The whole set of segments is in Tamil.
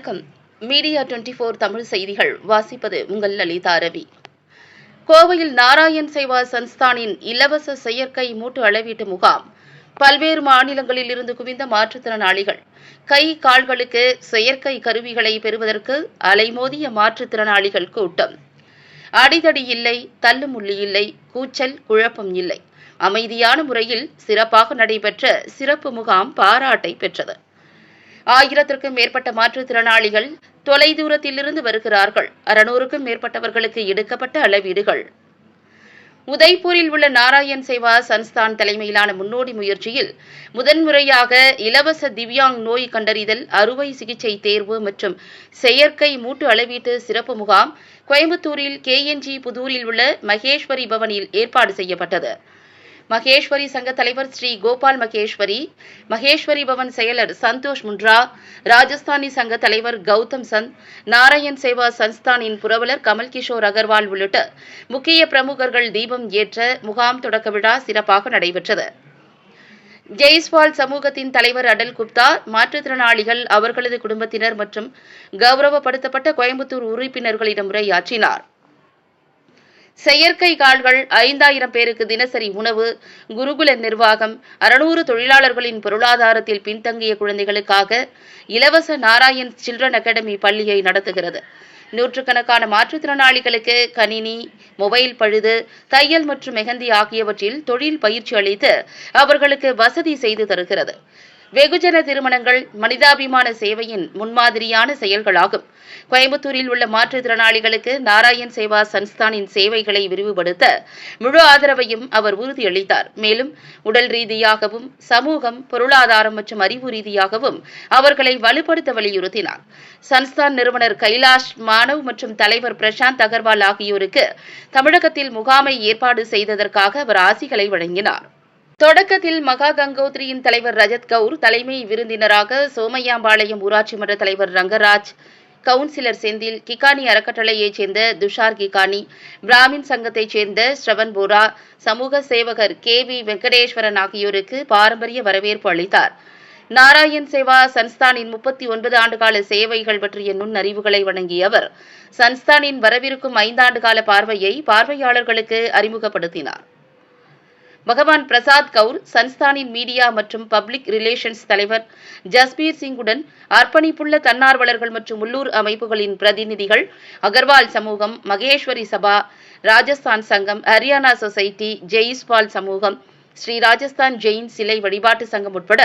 வணக்கம். மீடியா டுவெண்டி ஃபோர் தமிழ் செய்திகள். வாசிப்பது உங்கள் லலிதா ரவி. கோவையில் நாராயண் சேவா சன்ஸ்தானின் இலவச செயற்கை மூட்டு அளவீட்டு முகாம். பல்வேறு மாநிலங்களில் இருந்து குவிந்த மாற்றுத்திறனாளிகள். கை கால்களுக்கு செயற்கை கருவிகளை பெறுவதற்கு அலைமோதிய மாற்றுத்திறனாளிகள் கூட்டம். அடிதடி இல்லை தள்ளுமுள்ளி இல்லை கூச்சல் குழப்பம் இல்லை. அமைதியான முறையில் சிறப்பாக நடைபெற்ற சிறப்பு முகாம் பாராட்டை பெற்றது. ஆயிரத்திற்கும் மேற்பட்ட மாற்றுத்திறனாளிகள் தொலைதூரத்திலிருந்து வருகிறார்கள். அறுநூறுக்கும் மேற்பட்டவர்களுக்கு எடுக்கப்பட்ட அளவீடுகள். உதய்பூரில் உள்ள நாராயண் சேவா சன்ஸ்தான் தலைமையிலான முன்னோடி முயற்சியில் முதன்முறையாக இலவச திவ்யாங் நோய் கண்டறிதல் அறுவை சிகிச்சை தேர்வு மற்றும் செயற்கை மூட்டு அளவீட்டு சிறப்பு முகாம் கோயம்புத்தூரில் கேஎன்ஜி புதூரில் உள்ள மகேஸ்வரி பவனில் ஏற்பாடு செய்யப்பட்டது. மகேஸ்வரி சங்க தலைவர் ஸ்ரீ கோபால் மகேஸ்வரி மகேஸ்வரி பவன் செயலர் சந்தோஷ் முன்ரா ராஜஸ்தானி சங்க தலைவர் கௌதம் சந்த் நாராயண் சேவா சன்ஸ்தானின் புரவலர் கமல் கிஷோர் அகர்வால் உள்ளிட்ட முக்கிய பிரமுகர்கள் தீபம் ஏற்ற முகாம் தொடக்க விழா சிறப்பாக நடைபெற்றது. ஜெய்ஸ்வால் சமூகத்தின் தலைவர் அடல் குப்தா மாற்றுத்திறனாளிகள் அவர்களது குடும்பத்தினர் மற்றும் கௌரவப்படுத்தப்பட்ட கோயம்புத்தூர் உறுப்பினர்களிடம் உரையாற்றினார். செயற்கை கால்கள் ஐந்தாயிரம் பேருக்கு தினசரி உணவு குருகுல நிர்வாகம் அறுநூறு தொழிலாளர்களின் பொருளாதாரத்தில் பின்தங்கிய குழந்தைகளுக்காக இலவச நாராயண் சில்ட்ரன் அகாடமி பள்ளியை நடத்துகிறது. நூற்றுக்கணக்கான மாற்றுத்திறனாளிகளுக்கு கணினி மொபைல் பழுது தையல் மற்றும் மெஹந்தி ஆகியவற்றில் தொழில் பயிற்சி அளித்து அவர்களுக்கு வசதி செய்து தருகிறது. வெகுஜன திருமணங்கள் மனிதாபிமான சேவையின் முன்மாதிரியான செயல்களாகும். கோயம்புத்தூரில் உள்ள மாற்றுத்திறனாளிகளுக்கு நாராயண் சேவா சன்ஸ்தானின் சேவைகளை விரிவுபடுத்த முழு ஆதரவையும் அவர் உறுதியளித்தார். மேலும் உடல் ரீதியாகவும் சமூகம் பொருளாதாரம் மற்றும் அறிவு ரீதியாகவும் அவர்களை வலுப்படுத்த வலியுறுத்தினார். சன்ஸ்தான் நிறுவனர் கைலாஷ் மானவ் மற்றும் தலைவர் பிரசாந்த் அகர்வால் ஆகியோருக்கு தமிழகத்தில் முகாமை ஏற்பாடு செய்ததற்காக அவர் ஆசிகளை வழங்கினார். தொடக்கத்தில் மகா கங்கோத்ரியின் தலைவர் ரஜத் கவுர் தலைமை விருந்தினராக சோமையாம்பாளையம் ஊராட்சி மன்ற தலைவர் ரங்கராஜ் கவுன்சிலர் செந்தில் கிகானி அறக்கட்டளையைச் சேர்ந்த துஷார் கிகானி பிராமின் சங்கத்தைச் சேர்ந்த ஸ்ரவன் போரா சமூக சேவகர் கே வி வெங்கடேஸ்வரன் ஆகியோருக்கு பாரம்பரிய வரவேற்பு அளித்தார். நாராயண் சேவா சன்ஸ்தானின் முப்பத்தி ஒன்பது ஆண்டுகால சேவைகள் பற்றிய நுண்ணறிவுகளை வழங்கிய அவர் சன்ஸ்தானின் வரவிருக்கும் ஐந்தாண்டு கால பார்வையை பார்வையாளர்களுக்கு அறிமுகப்படுத்தினார். பகவான் பிரசாத் கவுர் சன்ஸ்தானின் மீடியா மற்றும் பப்ளிக் ரிலேஷன்ஸ் தலைவர் ஜஸ்பீர் சிங்குடன் அர்ப்பணிப்புள்ள தன்னார்வலர்கள் மற்றும் உள்ளூர் அமைப்புகளின் பிரதிநிதிகள் அகர்வால் சமூகம் மகேஸ்வரி சபா ராஜஸ்தான் சங்கம் ஹரியானா சொசைட்டி ஜெயிஸ்பால் சமூகம் ஸ்ரீ ராஜஸ்தான் ஜெயின் சிலை வழிபாட்டு சங்கம் உட்பட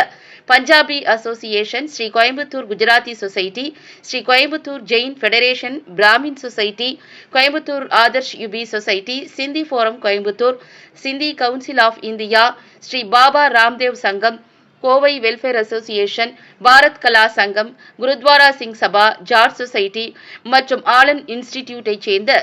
Punjabi association Shri Coimbatore Gujarati society Shri Coimbatore Jain federation Brahmin society Coimbatore Adarsh UP society Sindhi forum Coimbatore Sindhi council of India Shri Baba Ramdev Sangam Kovai welfare association Bharat Kala Sangam Gurudwara Singh Sabha George society மற்றும் ஆலன் இன்ஸ்டிடியூட்டைச் சேர்ந்த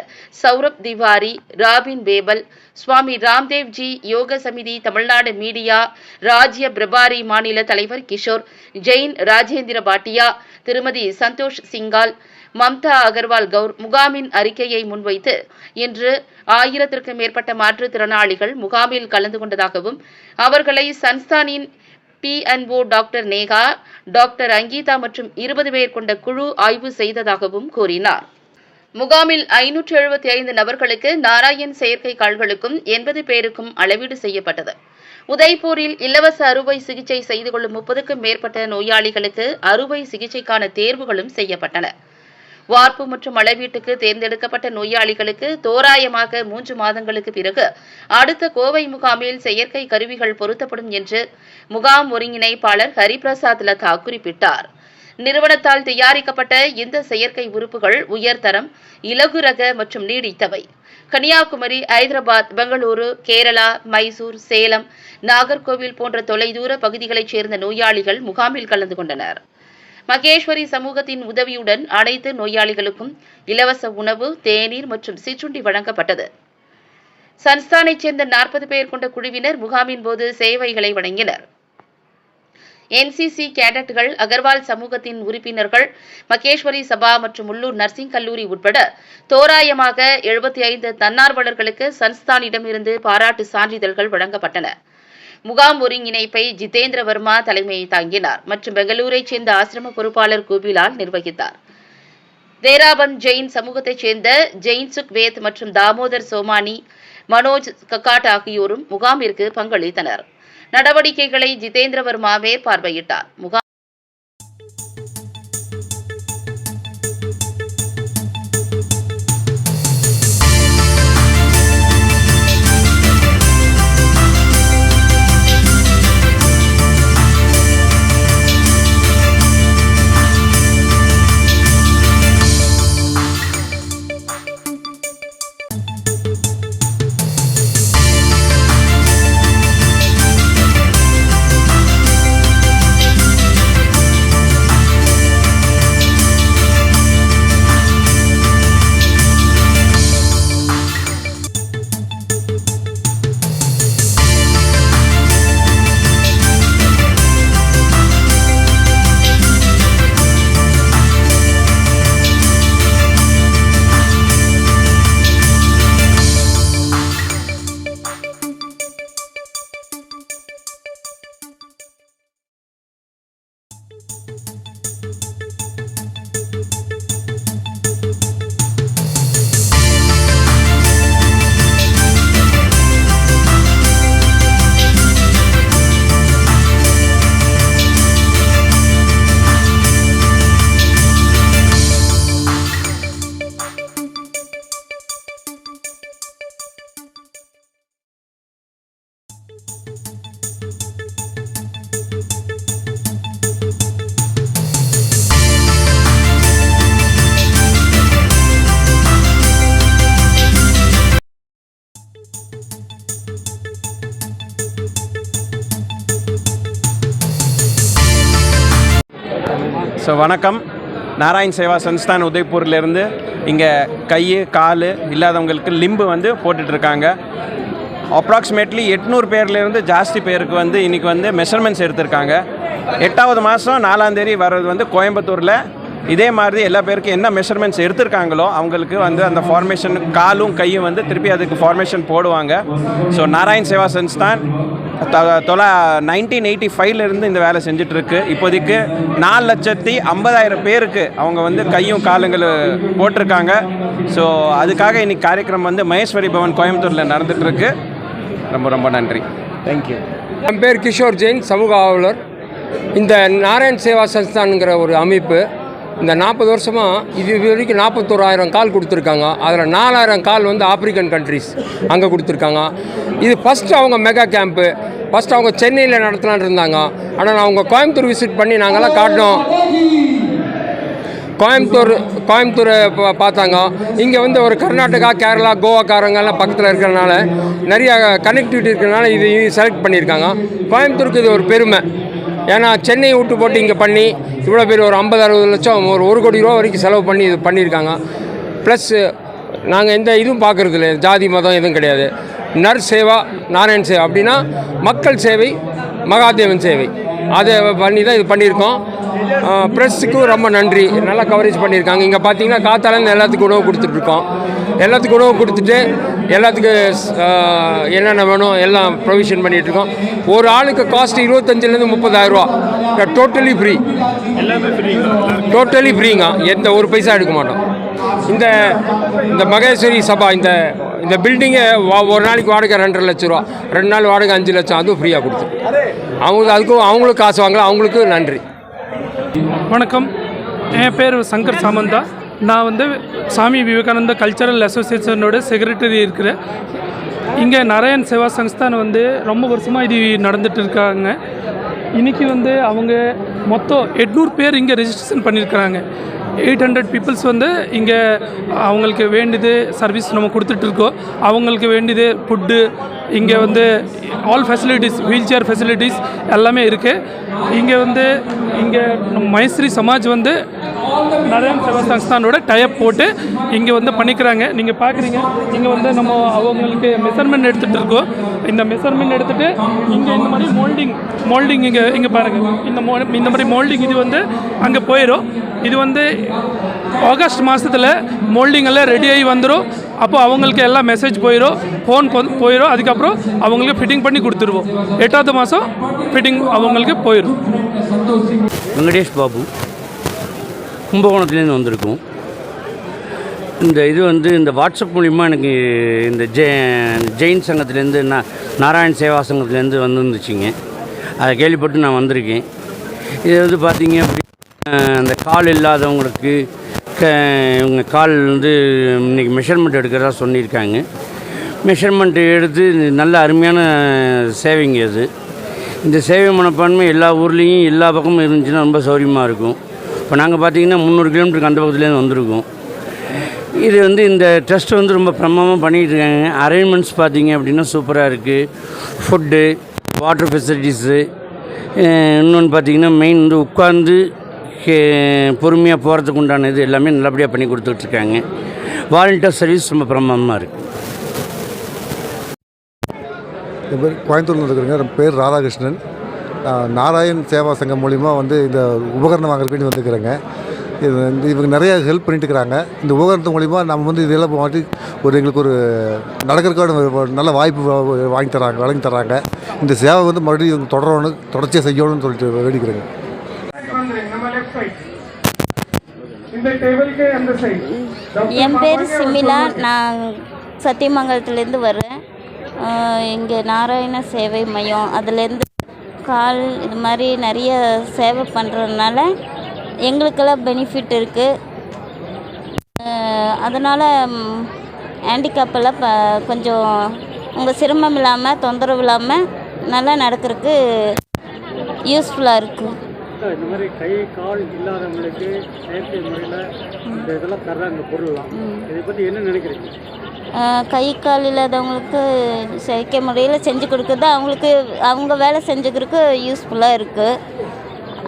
Saurabh Tiwari Robin Babel Swami Ramdev ji Yog Samiti Tamil Nadu media Rajya Prabhari மாநில தலைவர் கிஷோர் ஜெயின் ராஜேந்திர பாட்டியா திருமதி சந்தோஷ் சிங்கால் மம்தா அகர்வால் கவுர் முகாமின் அறிக்கையை முன்வைத்து இன்று ஆயிரத்திற்கும் மேற்பட்ட மாற்றுத்திறனாளிகள் முகாமில் கலந்து கொண்டதாகவும் அவர்களை சன்ஸ்தானின் PNO doctor Neha doctor Ankita மற்றும் இருபது பேர் கொண்ட குழு ஆய்வு செய்ததாகவும் கூறினார். முகாமில் ஐநூற்று எழுபத்தி ஐந்து நபர்களுக்கு நாராயண் செயற்கை கால்களுக்கும் எண்பது பேருக்கும் அளவீடு செய்யப்பட்டது. உதய்பூரில் இலவச அறுவை சிகிச்சை செய்து கொள்ளும் முப்பதுக்கும் மேற்பட்ட நோயாளிகளுக்கு அறுவை சிகிச்சைக்கான தேர்வுகளும் செய்யப்பட்டன. வார்ப்பு மற்றும் அளவீட்டுக்கு தேர்ந்தெடுக்கப்பட்ட நோயாளிகளுக்கு தோராயமாக மூன்று மாதங்களுக்கு பிறகு அடுத்த கோவை முகாமில் செயற்கை கருவிகள் பொருத்தப்படும் என்று முகாம் ஒருங்கிணைப்பாளர் ஹரிபிரசாத் லதா குறிப்பிட்டார். நிறுவனத்தால் தயாரிக்கப்பட்ட இந்த செயற்கை உறுப்புகள் உயர்தரம் இலகு ரக மற்றும் நீடித்தவை. கன்னியாகுமரி ஐதராபாத் பெங்களூரு கேரளா மைசூர் சேலம் நாகர்கோவில் போன்ற தொலைதூர பகுதிகளைச் சேர்ந்த நோயாளிகள் முகாமில் கலந்து கொண்டனர். மகேஸ்வரி சமூகத்தின் உதவியுடன் அனைத்து நோயாளிகளுக்கும் இலவச உணவு தேநீர் மற்றும் சிற்றுண்டி வழங்கப்பட்டது. சன்ஸ்தானைச் சேர்ந்த நாற்பது பேர் கொண்ட குழுவினர் முகாமின் போது சேவைகளை வழங்கினர். என்சிசி கேடட்டுகள் அகர்வால் சமூகத்தின் உறுப்பினர்கள் மகேஸ்வரி சபா மற்றும் உள்ளூர் நர்சிங் கல்லூரி உட்பட தோராயமாக எழுபத்தி ஐந்து தன்னார்வலர்களுக்கு சன்ஸ்தானிடமிருந்து பாராட்டு சான்றிதழ்கள் வழங்கப்பட்டன. முகாம் ஒருங்கிணைப்பை ஜிதேந்திர வர்மா தாங்கினார் மற்றும் பெங்களூரைச் சேர்ந்த ஆசிரம பொறுப்பாளர் கோபிலால் நிர்வகித்தார். தேராபந்த் ஜெயின் சமூகத்தைச் சேர்ந்த ஜெயின் சுக் வேத் மற்றும் தாமோதர் சோமானி மனோஜ் கக்காட் ஆகியோரும் முகாமிற்கு பங்களித்தனர். நடவடிக்கைகளை ஜிதேந்திர வர்மாவே பார்வையிட்டார். முகாம் வணக்கம். நாராயண் சேவா சன்ஸ்தான் உதய்பூர்லேருந்து இங்கே கை கால் இல்லாதவங்களுக்கு லிம்பு வந்து போட்டுட்ருக்காங்க. அப்ராக்சிமேட்லி எட்நூறு பேர்லேருந்து ஜாஸ்தி பேருக்கு வந்து இன்றைக்கி வந்து மெஷர்மெண்ட்ஸ் எடுத்திருக்காங்க. எட்டாவது மாதம் நாலாந்தேதி வர்றது வந்து கோயம்புத்தூரில் இதே மாதிரி எல்லா பேருக்கும் என்ன மெஷர்மெண்ட்ஸ் எடுத்திருக்காங்களோ அவங்களுக்கு வந்து அந்த ஃபார்மேஷன் காலும் கையும் வந்து திருப்பி அதுக்கு ஃபார்மேஷன் போடுவாங்க. ஸோ நாராயண் சேவா சன்ஸ்தான் தொலை நைன்டீன் எயிட்டி ஃபைவ்லேருந்து இந்த வேலை செஞ்சிட்ருக்கு. இப்போதைக்கு நாலு லட்சத்தி ஐம்பதாயிரம் பேருக்கு அவங்க வந்து கையும் காலுங்கள் போட்டிருக்காங்க. ஸோ அதுக்காக இன்னைக்கு காரியக்கிரமம் வந்து மகேஸ்வரி பவன் கோயம்புத்தூரில் நடந்துகிட்ருக்கு ரொம்ப ரொம்ப நன்றி. தேங்க்யூ என் பேர் கிஷோர் ஜெயின் சமூக ஆர்வலர் இந்த நாராயண் சேவா சன்ஸ்தான்ங்கிற ஒரு அமைப்பு இந்த நாற்பது வருஷமாக இது வரைக்கும் நாற்பத்தோராயிரம் கால் கொடுத்துருக்காங்க. அதில் நாலாயிரம் கால் வந்து ஆப்பிரிக்கன் கண்ட்ரிஸ் அங்கே கொடுத்துருக்காங்க. இது ஃபஸ்ட்டு அவங்க மெகா கேம்ப்பு ஃபஸ்ட்டு அவங்க சென்னையில் நடத்தலான் இருந்தாங்க. ஆனால் அவங்க கோயம்புத்தூர் விசிட் பண்ணி நாங்கள்லாம் காட்டினோம். கோயம்புத்தூர் கோயம்புத்தூர் பா- பார்த்தாங்க. இங்கே வந்து ஒரு கர்நாடகா கேரளா கோவாக்காரங்கெல்லாம் பக்கத்தில் இருக்கிறனால நிறையா கனெக்டிவிட்டி இருக்கிறனால இது செலக்ட் பண்ணியிருக்காங்க. கோயம்புத்தூருக்கு இது ஒரு பெருமை. ஏன்னா சென்னை விட்டு போட்டு இங்கே பண்ணி இவ்வளோ பேர் ஒரு ஐம்பது அறுபது லட்சம் ஒரு ஒரு கோடி ரூபா வரைக்கும் செலவு பண்ணி இது பண்ணியிருக்காங்க. ப்ளஸ் நாங்கள் எந்த இதுவும் பார்க்குறது இல்லை. ஜாதி மதம் எதுவும் கிடையாது. நர் சேவா நாராயண் சேவா அப்படின்னா மக்கள் சேவை மகாதேவன் சேவை. அதை பண்ணி தான் இது பண்ணியிருக்கோம். ப்ரெஸ்ஸுக்கும் ரொம்ப நன்றி. நல்லா கவரேஜ் பண்ணியிருக்காங்க. இங்கே பார்த்தீங்கன்னா காத்தாலேருந்து எல்லாத்துக்கும் உணவு கொடுத்துட்ருக்கோம் எல்லாத்துக்கும் உணவு கொடுத்துட்டு எல்லாத்துக்கும் ஆஹ், என்னென்ன வேணும் எல்லாம் ப்ரொவிஷன் பண்ணிகிட்ருக்கோம் ஒரு ஆளுக்கு காஸ்ட் இருபத்தஞ்சிலேருந்து முப்பதாயிரரூவா டோட்டலி ஃப்ரீ டோட்டலி ஃப்ரீங்க எந்த ஒரு பைசா எடுக்க மாட்டோம். இந்த இந்த மகேஸ்வரி சபா இந்த இந்த பில்டிங்கை ஒரு நாளைக்கு வாடகை ரெண்டரை லட்ச ரூபா. ரெண்டு நாள் வாடகை அஞ்சு லட்சம் அதுவும் ஃப்ரீயாக கொடுத்து அவங்களுக்கு அதுக்கும் அவங்களுக்கு காசு வாங்கலாம். அவங்களுக்கு நன்றி. வணக்கம். என் பேர் சங்கர் சாமந்தா. நான் வந்து சாமி விவேகானந்தா கல்ச்சரல் அசோசியேஷனோட செக்ரட்டரி இருக்கிறேன். இங்கே நாராயண் சேவா சங்ஸ்தான் வந்து ரொம்ப வருஷமாக இது நடந்துட்டு இருக்காங்க. இன்றைக்கி வந்து அவங்க மொத்தம் எட்நூறு பேர் இங்கே ரெஜிஸ்ட்ரேஷன் பண்ணியிருக்கிறாங்க எயிட் ஹண்ட்ரட் பீப்புள்ஸ் வந்து இங்கே அவங்களுக்கு வேண்டியது சர்வீஸ் நம்ம கொடுத்துட்ருக்கோம் அவங்களுக்கு வேண்டியது ஃபுட்டு இங்கே வந்து all facilities wheelchair facilities எல்லாமே இருக்குது இங்கே வந்து இங்கே மைஸ்ரி மைஸ்ரீ சமாஜ் வந்து நரேன் சேவா சங்ஸ்தானோட டயப் போட்டு இங்கே வந்து பண்ணிக்கிறாங்க. நீங்கள் பார்க்குறீங்க இங்கே வந்து நம்ம அவங்களுக்கு மெஷர்மெண்ட் எடுத்துகிட்டு இருக்கோம். இந்த மெஷர்மெண்ட் எடுத்துகிட்டு இங்கே இந்த மாதிரி மோல்டிங் மோல்டிங் இங்கே இங்கே பாருங்கள் இந்த மோ இந்த மாதிரி மோல்டிங் இது வந்து அங்கே போயிடும் இது வந்து ஆகஸ்ட் மாதத்தில் மோல்டிங் எல்லாம் ரெடி ஆகி வந்துடும் அப்போ அவங்களுக்கு எல்லாம் மெசேஜ் போயிடும் ஃபோன் போயிடும் அதுக்கப்புறம் அவங்களுக்கு ஃபிட்டிங் பண்ணி கொடுத்துருவோம். எட்டாவது மாதம் ஃபிட்டிங் அவங்களுக்கு போயிடும் வெங்கடேஷ் பாபு கும்பகோணத்துலேருந்து வந்திருக்கும். இந்த இது வந்து இந்த வாட்ஸ்அப் மூலிமா எனக்கு இந்த ஜெ ஜெயின் சங்கத்துலேருந்து நான் நாராயண் சேவா சங்கத்துலேருந்து வந்துருந்துச்சிங்க. அதை கேள்விப்பட்டு நான் வந்திருக்கேன். இது வந்து பார்த்தீங்க அப்படின்னா அந்த கால் இல்லாதவங்களுக்கு க இவங்க கால் வந்து இன்றைக்கி மெஷர்மெண்ட் எடுக்கிறதா சொல்லியிருக்காங்க. மெஷர்மெண்ட் எடுத்து நல்ல அருமையான சேவைங்க அது. இந்த சேவை மனப்பான்மை எல்லா ஊர்லேயும் எல்லா பக்கமும் இருந்துச்சுன்னா ரொம்ப சௌரியமாக இருக்கும். இப்போ நாங்கள் பார்த்தீங்கன்னா முந்நூறு கிலோமீட்டருக்கு அந்த பக்கத்துலேருந்து வந்திருக்கோம். இது வந்து இந்த ட்ரஸ்ட் வந்து ரொம்ப பிரமமாக பண்ணிகிட்டு இருக்காங்க. அரேஞ்ச்மெண்ட்ஸ் பார்த்தீங்க அப்படின்னா சூப்பராக இருக்குது ஃபுட்டு வாட்டர் ஃபெசிலிட்டிஸு இன்னொன்று பார்த்தீங்கன்னா மெயின் வந்து உட்காந்து பொறுமையாக போகிறதுக்கு உண்டான இது எல்லாமே நல்லபடியாக பண்ணி கொடுத்துட்ருக்காங்க வாலண்டியர் சர்வீஸ் ரொம்ப பிரமாதமாக இருக்குது என் பேர் கோயம்புத்தூர்ல இருக்கிறேங்க. என் பேர் ராதாகிருஷ்ணன். நாராயண் சேவா சங்கம் மூலிமா வந்து இந்த உபகரணம் வாங்குறதுக்கு வேண்டி இது வந்து இவங்க நிறையா ஹெல்ப் பண்ணிட்டு இருக்கிறாங்க இந்த உபகரணத்து மூலிமா நம்ம வந்து இதெல்லாம் மாட்டி ஒரு எங்களுக்கு ஒரு நடக்கிறதுக்கான நல்ல வாய்ப்பு வாங்கி தராங்க வழங்கி தராங்க. இந்த சேவை வந்து மறுபடியும் இவங்க தொடரணும் தொடர்ச்சியாக செய்யணும்னு சொல்லிட்டு வேடிக்கிறேங்க என் பேர் சிமிலா. நான் சத்தியமங்கலத்துலேருந்து வரேன் இங்கே நாராயண சேவை மையம். அதுலேருந்து கால் இது மாதிரி நிறைய சேவை பண்ணுறதுனால எங்களுக்கெல்லாம் பெனிஃபிட் இருக்குது அதனால் ஹேண்டிகேப்பெல்லாம் ப கொஞ்சம் உங்கள் சிரமம் இல்லாமல் தொந்தரவு இல்லாமல் நல்லா நடக்கிறதுக்கு யூஸ்ஃபுல்லாக இருக்குது இந்த மாதிரி கை கால் இல்லாதவங்களுக்கு செயற்கை முறையில் இந்த இதெல்லாம் தர்றாங்க பொருள்லாம். இதை பற்றி என்ன நினைக்கிறீங்க? கை கால் இல்லாதவங்களுக்கு செயற்கை முறையில் செஞ்சு கொடுக்குறது அவங்களுக்கு அவங்க வேலை செஞ்சுக்கிறதுக்கு யூஸ்ஃபுல்லாக இருக்குது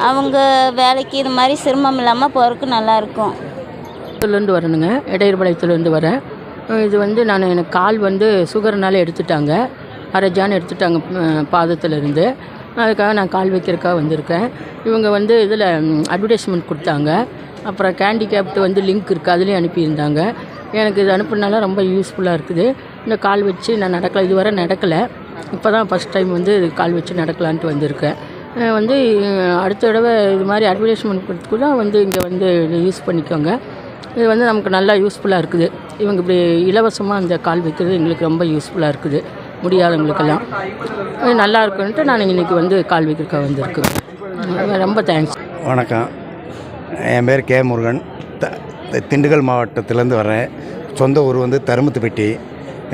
அவங்க வேலைக்கு இது மாதிரி சிரமம் இல்லாமல் போகிறதுக்கு நல்லாயிருக்கும் இருந்து வரணுங்க. இடையர்பாளையத்துலேருந்து வரேன் இது வந்து நான் எனக்கு கால் வந்து சுகர்னால எடுத்துட்டாங்க. அரஜான்னு எடுத்துட்டாங்க பாதத்துலேருந்து பாதத்திலிருந்து அதுக்காக நான் கால் வைக்கிறதுக்காக வந்திருக்கேன். இவங்க வந்து இதில் அட்வர்டைஸ்மெண்ட் கொடுத்தாங்க. அப்புறம் கேண்டிகேப்ட் வந்து லிங்க் இருக்குது அதுலேயும் அனுப்பியிருந்தாங்க. எனக்கு இது அனுப்புனால ரொம்ப யூஸ்ஃபுல்லாக இருக்குது. இந்த கால் வச்சு நான் நடக்கலை இதுவரை நடக்கலை. இப்போ தான் ஃபஸ்ட் டைம் வந்து கால் வச்சு நடக்கலான்ட்டு வந்திருக்கேன். வந்து அடுத்த தடவை இது மாதிரி அட்வர்டைஸ்மெண்ட் கொடுத்துக்கூட வந்து இங்கே வந்து யூஸ் பண்ணிக்கோங்க. இது வந்து நமக்கு நல்லா யூஸ்ஃபுல்லாக இருக்குது. இவங்க இப்படி இலவசமாக அந்த கால் வைக்கிறது எங்களுக்கு ரொம்ப யூஸ்ஃபுல்லாக இருக்குது. முடியாதவங்களுக்கெல்லாம். நல்லா இருக்குன்ட்டு நான் இன்றைக்கி வந்து கால் வைக்கிறக்க வந்திருக்கேன். ரொம்ப தேங்க்ஸ் வணக்கம். என் பேர் கே முருகன். திண்டுக்கல் மாவட்டத்திலேருந்து வரேன் சொந்த ஊர் வந்து தருமத்துப்பட்டி.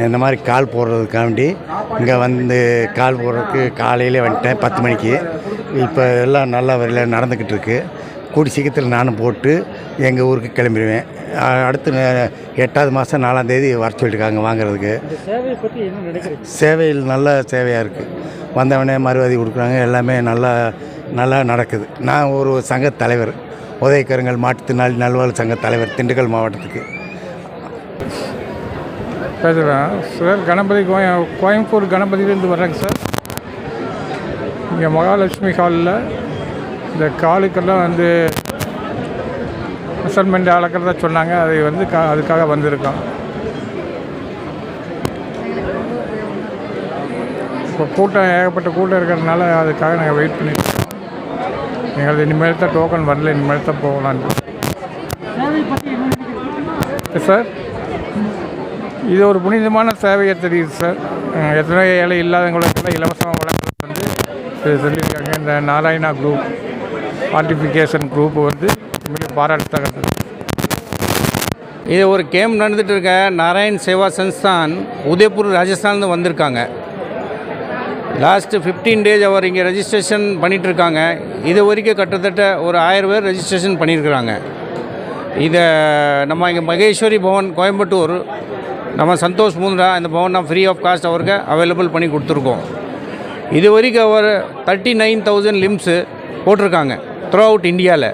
இந்த மாதிரி கால் போடுறதுக்காண்டி இங்கே வந்து கால் போடுறதுக்கு காலையிலே வந்துட்டேன் பத்து மணிக்கு. இப்போ எல்லாம் நல்லா வரையில் நடந்துக்கிட்டு இருக்கு. கூடி சீக்கிரத்தில் நானும் போட்டு எங்கள் ஊருக்கு கிளம்பிடுவேன். அடுத்து எட்டாவது மாதம் நாலாந்தேதி வர சொல்லியிருக்காங்க வாங்குறதுக்கு. சேவையில் நல்ல சேவையாக இருக்குது வந்தவனே மறுவாதி கொடுக்குறாங்க எல்லாமே நல்லா நல்லா நடக்குது. நான் ஒரு சங்க தலைவர். உதயக்கருங்கல் மாற்றுத்திறனாளி நல்வாழ் சங்க தலைவர் திண்டுக்கல் மாவட்டத்துக்கு. பேசுகிறேன் சார் கணபதி கோய கோயம்புத்தூர் கணபதியிலேருந்து வர்றேங்க சார். இங்கே மகாலட்சுமி ஹாலில் இந்த காலுக்கெல்லாம் வந்து மெஷர்மெண்ட் அளக்கிறதா சொன்னாங்க. அதை வந்து கா அதுக்காக வந்திருக்கோம். இப்போ கூட்டம் ஏகப்பட்ட கூட்டம் இருக்கிறதுனால அதுக்காக நாங்கள் வெயிட் பண்ணிட்டு எங்களுக்கு இனிமேல் தான் டோக்கன் வரல இனிமேல் தான் போகலான்னு சார் இது ஒரு புனிதமான சேவையை தெரியுது சார் எத்தனை ஏழை இல்லாதவங்களுக்கெல்லாம் இலவசமாக வழங்குறது வந்து இது சொல்லியிருக்காங்க. இந்த நாராயணா குரூப் ஆர்டிஃபிகேஷன் குரூப் வந்து மிக பாராட்டத்தக்கது. இது ஒரு கேம்ப் நடந்துகிட்டு இருக்க. நாராயண் சேவா சன்ஸ்தான் உதய்பூர் ராஜஸ்தான்லேருந்து வந்திருக்காங்க. லாஸ்ட்டு ஃபிஃப்டீன் டேஸ் அவர் இங்கே ரெஜிஸ்ட்ரேஷன் பண்ணிகிட்ருக்காங்க இது வரைக்கும் கிட்டத்தட்ட ஒரு ஆயிரம் பேர் ரெஜிஸ்ட்ரேஷன் பண்ணியிருக்கிறாங்க இதை நம்ம இங்கே மகேஸ்வரி பவன் கோயம்புத்தூர் நம்ம சந்தோஷ் மூந்தரா இந்த பவன் நான் ஃப்ரீ ஆஃப் காஸ்ட் அவருக்கு அவைலபிள் பண்ணி கொடுத்துருக்கோம். இது வரைக்கும் அவர் தேர்ட்டி நைன் தௌசண்ட் லிம்ஸு போட்டிருக்காங்க த்ரூ அவுட் இந்தியாவில்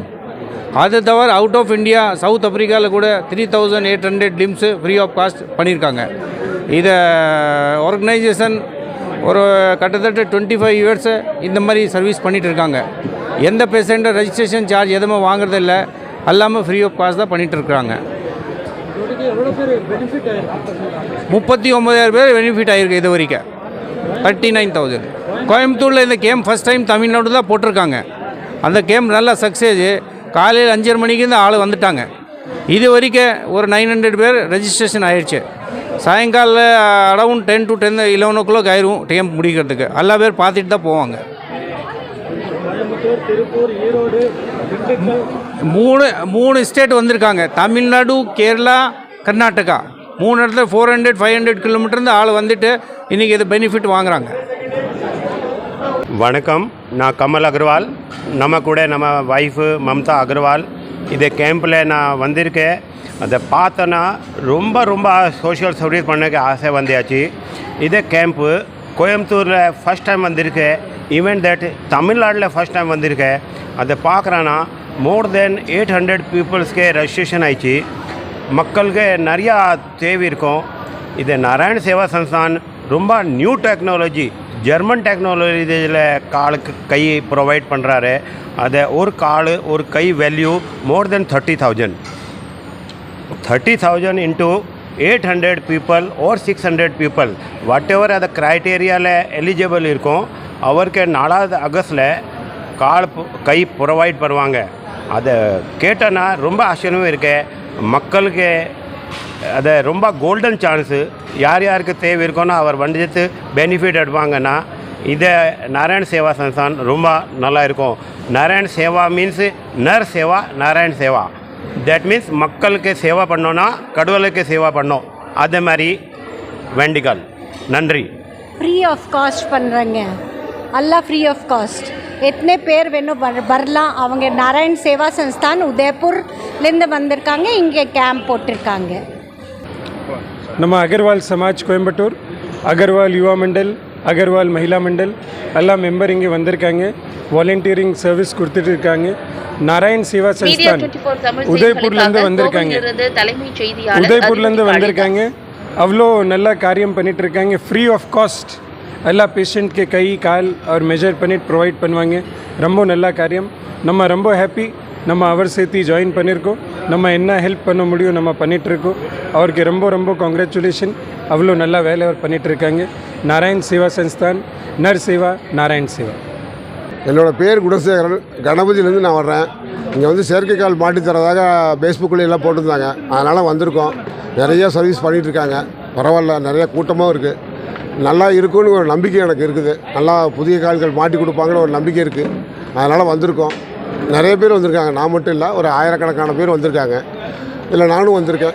அது தவிர அவுட் ஆஃப் இந்தியா சவுத் ஆப்ரிக்காவில் கூட three thousand eight hundred limbs free of cost பண்ணியிருக்காங்க இதை ஆர்கனைசேஷன் ஒரு கிட்டத்தட்ட டுவெண்ட்டி ஃபைவ் இயர்ஸு இந்த மாதிரி சர்வீஸ் பண்ணிகிட்டு இருக்காங்க. எந்த பேஷண்ட்டும் ரெஜிஸ்ட்ரேஷன் சார்ஜ் எதுவுமே வாங்குறதில்ல எல்லாமே ஃப்ரீ ஆஃப் காஸ்ட் தான் பண்ணிகிட்டு இருக்கிறாங்க பெனிஃபிட் முப்பத்தி ஒம்பதாயிரம் பேர் பெனிஃபிட் ஆகிருக்கு இது வரைக்கும். தேர்ட்டி நைன் தௌசண்ட் கோயம்புத்தூரில் இந்த கேம் ஃபஸ்ட் டைம் தமிழ்நாடு தான் போட்டிருக்காங்க. அந்த கேம் நல்லா சக்ஸஸ் காலையில் அஞ்சரை மணிக்கு இந்த ஆள் வந்துட்டாங்க. இது வரைக்கும் ஒரு நைன் ஹண்ட்ரட் பேர் ரெஜிஸ்ட்ரேஷன் ஆயிடுச்சு. சாயங்கால around ten to ten eleven o'clock ஆயிரும் கேம் முடிக்கிறதுக்கு. எல்லா பேர் பார்த்துட்டு தான் போவாங்க. மூணு மூணு ஸ்டேட் வந்திருக்காங்க. தமிழ்நாடு கேரளா கர்நாடகா. மூணு இடத்துல ஃபோர் ஹண்ட்ரட் ஃபைவ் ஹண்ட்ரட் கிலோமீட்டர்ந்து ஆள் வந்துட்டு இன்றைக்கி இது பெனிஃபிட் வாங்குறாங்க. வணக்கம். நான் கமல் அகர்வால். நம்ம கூட நம்ம ஒய்ஃபு மம்தா அகர்வால். இது கேம்பில் நான் வந்திருக்கேன். அதை பார்த்தோன்னா ரொம்ப ரொம்ப சோஷியல் சர்வீஸ் பண்ணக்கு ஆசை வந்தாச்சு இதே கேம்ப்பு கோயம்புத்தூரில் ஃபஸ்ட் டைம் வந்திருக்கேன் ஈவன் தட் தமிழ்நாட்டில் ஃபஸ்ட் டைம் வந்திருக்கேன் அதை பார்க்குறேன்னா மோர் தென் எயிட் ஹண்ட்ரட் பீப்புள்ஸ்க்கே ரெஜிஸ்ட்ரேஷன் ஆயிடுச்சு. மக்களுக்கு நிறையா தேவை இருக்கும். இது நாராயண சேவா சன்ஸ்தான் ரொம்ப நியூ டெக்னாலஜி ஜெர்மன் டெக்னாலஜியில் காலுக்கு கை ப்ரொவைட் பண்ணுறாரு அதை ஒரு கால் ஒரு கை value more than thirty thousand thirty thousand into eight hundred people or six hundred people whatever அந்த க்ரைட்டேரியாவில் எலிஜிபிள் இருக்கும் அவருக்கு நாலாவது அகஸ்டில் கால் கை ப்ரொவைட் பண்ணுவாங்க. அதை கேட்டேன்னா ரொம்ப ஆச்சரியமும் இருக்கு. மக்களுக்கு அதை ரொம்ப கோல்டன் சான்ஸு யார் யாருக்கு தேவை இருக்கோன்னா அவர் வந்துட்டு பெனிஃபிட் எடுப்பாங்கன்னா இதை நாராயண் சேவா சன்சான் ரொம்ப நல்லா இருக்கும். Narayan Seva means Nar Seva Narayan Seva. That means மக்களுக்கு சேவை பண்ணோன்னா கடவுளுக்கு சேவை பண்ணோம். அதே மாதிரி வேண்டிக்கால் நன்றி. ஃப்ரீ ஆஃப் காஸ்ட் பண்ணுறேங்க எல்லாம் ஃப்ரீ ஆஃப் காஸ்ட் எத்தனை பேர் வேணும் வரலாம். அவங்க நாராயண் சேவா சன்ஸ்தான் உதய்பூர்லேருந்து வந்திருக்காங்க இங்கே கேம்ப் போட்டிருக்காங்க. நம்ம அகர்வால் சமாஜ் கோயம்புத்தூர் அகர்வால் யுவா மண்டல் அகர்வால் மகிழா மண்டல். எல்லாம் மெம்பர் இங்கே வந்திருக்காங்க. வாலண்டியரிங் சர்வீஸ் கொடுத்துட்டு இருக்காங்க நாராயண் சேவா மீடியா சன்ஸ்தான் 24 தமிழ் உதய்பூர்லேருந்து வந்திருக்காங்க. உதய்பூர்லேருந்து வந்திருக்காங்க. அவ்வளோ நல்ல காரியம் பண்ணிட்டு இருக்காங்க ஃப்ரீ ஆஃப் காஸ்ட் எல்லா பேஷண்ட்க்கு கை கால் அவர் மெஷர் பண்ணிட்டு ப்ரொவைட் பண்ணுவாங்க. ரொம்ப நல்ல காரியம். நம்ம ரொம்ப ஹாப்பி நம்ம அவர் சேர்த்து ஜாயின் பண்ணியிருக்கோம் நம்ம என்ன ஹெல்ப் பண்ண முடியும் நம்ம பண்ணிகிட்ருக்கோம் அவருக்கு ரொம்ப ரொம்ப காங்க்ராச்சுலேஷன் அவ்வளோ நல்லா வேலை அவர் பண்ணிகிட்ருக்காங்க நாராயண் சேவா சன்ஸ்தான். நர் சேவா நாராயண் சேவா. என்னோடய பேர் குணசேகரன். கணபதியிலேருந்து நான் வர்றேன். இங்கே வந்து செயற்கைக்கால் மாட்டி தரதாக ஃபேஸ்புக்கில் எல்லாம் போட்டிருந்தாங்க. அதனால் வந்திருக்கோம். நிறைய சர்வீஸ் பண்ணிகிட்டு இருக்காங்க பரவாயில்ல நிறைய கூட்டமாகவும் இருக்குது நல்லா இருக்கும்னு ஒரு நம்பிக்கை எனக்கு இருக்குது. நல்லா புதிய கால்கள் மாட்டி கொடுப்பாங்கன்னு ஒரு நம்பிக்கை இருக்குது அதனால் வந்திருக்கோம். நிறைய பேர் வந்திருக்காங்க. நான் மட்டும் இல்லை ஒரு ஆயிரக்கணக்கான பேர் வந்திருக்காங்க. இதில் நானும் வந்திருக்கேன்.